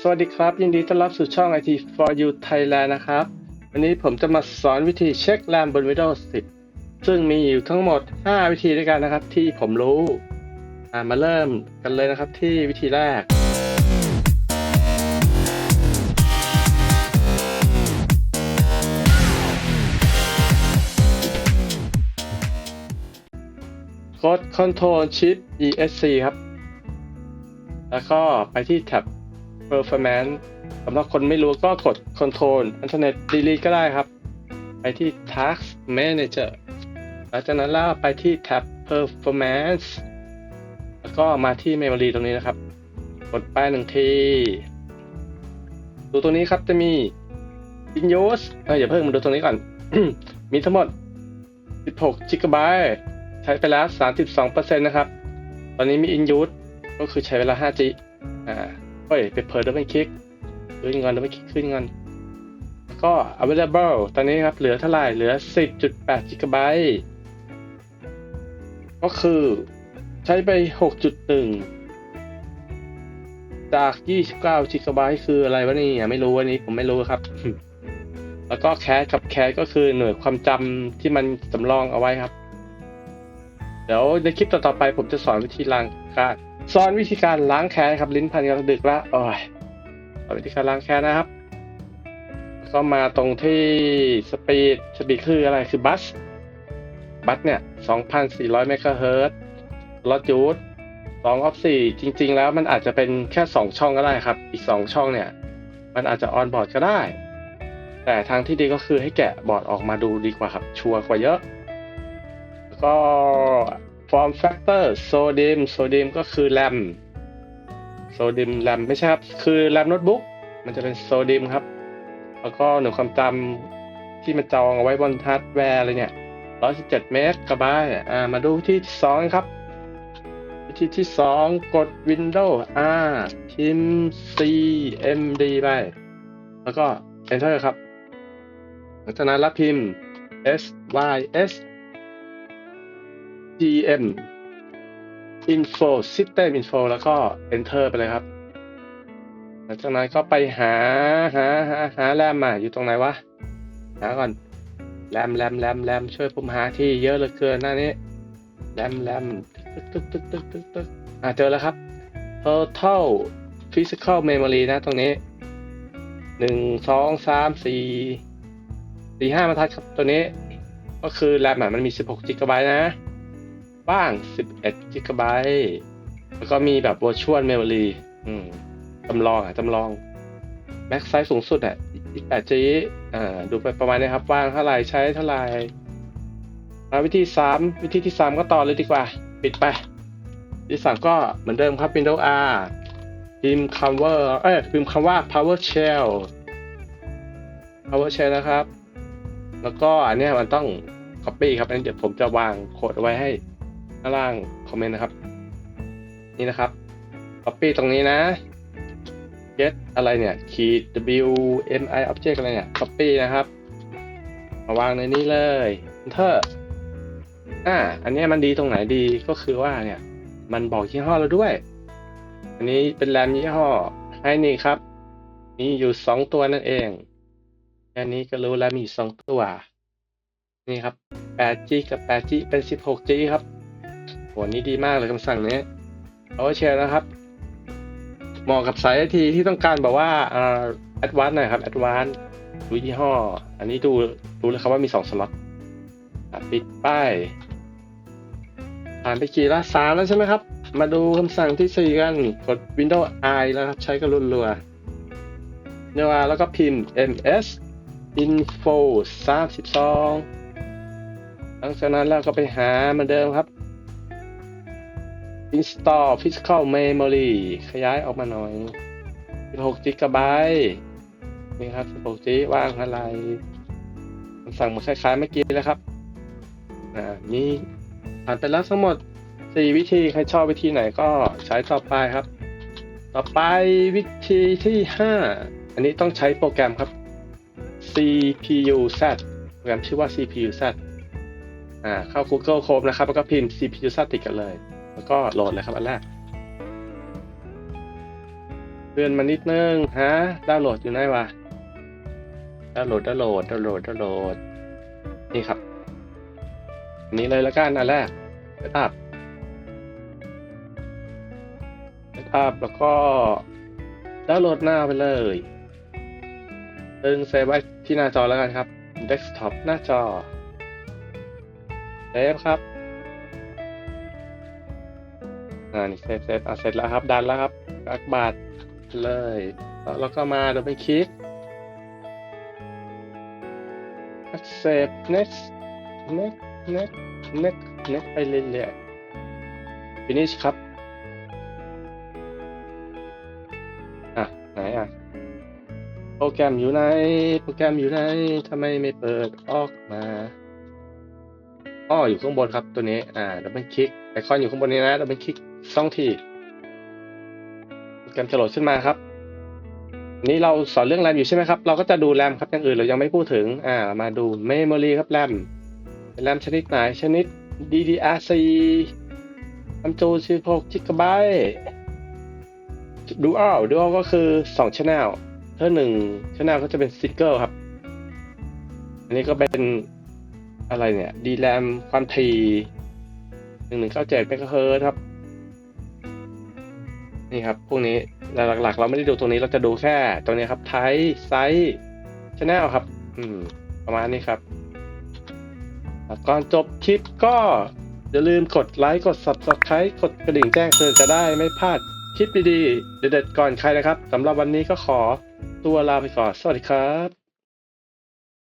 สวัสดีครับ ยินดีต้อนรับสู่ช่อง IT for you Thailand นะครับ วันนี้ผมจะมาสอนวิธีเช็คแรมบน Windows 10 ซึ่งมีอยู่ทั้งหมด 5 วิธีด้วยกันนะครับที่ผมรู้ มาเริ่มกันเลยนะครับที่วิธีแรก กด Ctrl Shift ESC ครับ แล้วก็ไปที่แท็บ performance สำหรับคนไม่รู้ก็กด control internet delete ก็ได้ครับ ไปที่ task manager หลังจากนั้นแล้วไปที่แท็บ performance แล้วก็มาที่ memory ตรงนี้นะครับ กดไปหนึ่งที ดูตรงนี้ครับจะมี in use เอ้ยอย่าเพิ่งมาดูตรงนี้ก่อน มีทั้งหมด 16 GB ใช้ไปแล้ว 32%นะครับ ตอนนี้มี in use ก็คือใช้เวลา 5G อ่า เฮ้ยไปเปิดดับเบิลคลิกขึ้นเงินดับเบิลคลิกขึ้นเงินแล้วก็ available ตอนนี้ครับ เหลือเท่าไหร่เหลือ 10.8 GB ก็คือใช้ไป 6.1 จาก 29 GB คืออะไรวะนี่ไม่รู้วันนี้ผมไม่รู้ครับ แล้วก็แคสกับแคสก็คือหน่วยความจำที่มันสำรองเอาไว้ครับ เดี๋ยวในคลิปต่อๆไปผมจะสอนวิธีล้างการสอนวิธีการล้างแคสครับลิ้นพันกันดึกละโอ้ยสอนวิธีการล้างแคสนะครับ ก็มาตรงที่สปีดสปีดคืออะไรคือบัสบัสเนี่ย 2,400 เมกะเฮิรตซ์ลอดยูท2ออฟ4จริง ๆ แล้วมันอาจจะเป็นแค่ 2 ช่องก็ได้ครับ อีก 2 ช่องเนี่ย มันอาจจะออนบอร์ดก็ได้ แต่ทางที่ดีก็คือให้แกะบอร์ดออกมาดูดีกว่าครับ ชัวร์กว่าเยอะ ก็ form factor sodium sodium ก็คือ RAM sodium RAM ไม่ใช่ครับคือ RAM โน้ตบุ๊กมันจะเป็น sodium ครับ แล้วก็หน่วยความจำที่มันจองเอาไว้บนฮาร์ดแวร์เลยเนี่ย117เมกะไบต์อ่ามาดูที่สองครับ วิธีที่สองกด Windows R พิมพ์ CMD ไป แล้วก็ Enter ครับ หลังจากนั้นรับพิมพ์ SYS GM info system info แล้วก็ enter ไปเลยครับ หลังจากนั้นก็ไปหาหาหาหาแรมอะอยู่ตรงไหนวะ หาก่อนแรมแรมแรมแรมช่วยผมหาที่เยอะเหลือเกินหน้านี้แรมแรมตึ๊กตึ๊กตึ๊กตึ๊กตึกตึกอะเจอแล้วครับ total physical memory นะตรงนี้หนึ่งสองสามสี่สี่ห้าบรรทัดครับตัวนี้ ก็คือแรมมันมี16 GB นะ บ้าง 11 GB แล้วก็มีแบบ virtual memory อืมจำลองอะจำลอง max size สูงสุดอะ8 G อ่าดูไปประมาณนี้ครับ ว่างเท่าไหร่ใช้เท่าไหร่วิธี 3 วิธีที่ 3 ก็ต่อเลยดีกว่า ปิดไปวิธีสามก็เหมือนเดิมครับ Windows R พิมพ์คำว่าเอ้ยพิมพ์คำว่า PowerShell PowerShell นะครับ แล้วก็อันนี้มันต้อง Copy ครับอันนี้เดี๋ยวผมจะวางโค้ดไว้ให้ ข้างล่างคอมเมนต์นะครับ นี่นะครับ copy ตรงนี้นะ get อะไรเนี่ยขีด w m i object อะไรเนี่ย copy นะครับ มาวางในนี้เลย enter อ่า อันนี้มันดีตรงไหนดีก็คือว่าเนี่ย มันบอกยี่ห้อเราด้วย อันนี้เป็นแรมยี่ห้อให้นี่ครับมีอยู่สองตัวนั่นเองแค่นี้ก็รู้แล้วมีสองตัว นี่ครับ 8G กับ 8G เป็น 16G ครับ โหนี่ดีมากเลยคำสั่งนี้เอาไว้แชร์นะครับ เหมาะกับสายไอทีที่ต้องการแบบว่าอ่าแอดวานซ์หน่อยครับแอดวานซ์ดูยี่ห้อ อันนี้ดูรู้เลยครับว่ามี2สล็อตปิดป้ายผ่านไปกี่ละสามแล้วใช่ไหมครับ มาดูคำสั่งที่4กันกด Windows I แล้วครับ ใช้กระลุนรัวเนื้อแล้วก็พิมพ์ ms info 32หลังจากนั้นเราก็ไปหาเหมือนเดิมครับ install physical memory ขยายออกมาหน่อย 16 GB นี่ครับ 16 GB ว่างอะไรคำสั่งมันคล้ายๆเมื่อกี้แล้วครับอ่ามีผ่านไปแล้วทั้งหมด 4 วิธีใครชอบวิธีไหนก็ใช้ต่อไปครับ ต่อไปวิธีที่ 5 อันนี้ต้องใช้โปรแกรมครับ CPU Z โปรแกรมชื่อว่า CPU Z อ่าเข้า Google Chrome นะครับ แล้วก็พิมพ์ CPU Z ติดกันเลย แล้วก็โหลดเลยครับอันแรกเตือนมานิดนึงฮะดาวน์โหลดอยู่ไหนวะดาวน์โหลดดาวน์โหลดดาวน์โหลดดาวน์โหลดนี่ครับอันนี้เลยละกันอันแรกเซตอัพเซตอัพแล้วก็ดาวน์โหลดหน้าไปเลยตึงเซฟไว้ที่หน้าจอแล้วกันครับ desktop หน้าจอเซฟครับ อ่านี่เซฟเซฟอะเสร็จแล้วครับดันแล้วครับอักบาทเลยแล้วเราก็มาเดี๋ยวไปคลิก accept next next next next next ไปเรื่อยๆ finish ครับ อะ ไหนอะ โปรแกรมอยู่ไหน โปรแกรมอยู่ไหนทำไมไม่เปิดออกมาอ้ออยู่ข้างบนครับตัวนี้ อ่าดับเบิลคลิกไอคอนอยู่ข้างบนนี้นะดับเบิลคลิก สองทีแกรมจะโหลดขึ้นมาครับ นี่เราสอนเรื่องแรมอยู่ใช่ไหมครับ เราก็จะดูแรมครับอย่างอื่นเรายังไม่พูดถึง อ่า มาดู Memory ครับแรมเป็นแรมชนิดไหนชนิด DDR4 ความจุ16 GB Dual Dual ก็คือ2 Channel ถ้าหนึ่ง Channel ก็จะเป็น Single ครับ อันนี้ก็เป็นอะไรเนี่ย DRAM ความถี่1197 MHz ครับ นี่ครับ พวกนี้แต่หลักๆ เราไม่ได้ดูตรงนี้เราจะดูแค่ตรงนี้ครับไทป์ไซส์ชแนลครับ อืม ประมาณนี้ครับก่อนจบคลิปก็อย่าลืมกดไลค์กด Subscribe กดกระดิ่งแจ้งเตือนจะได้ไม่พลาดคลิปดีๆ เด็ดๆก่อนใครนะครับสำหรับวันนี้ก็ขอตัวลาไปก่อน สวัสดีครับ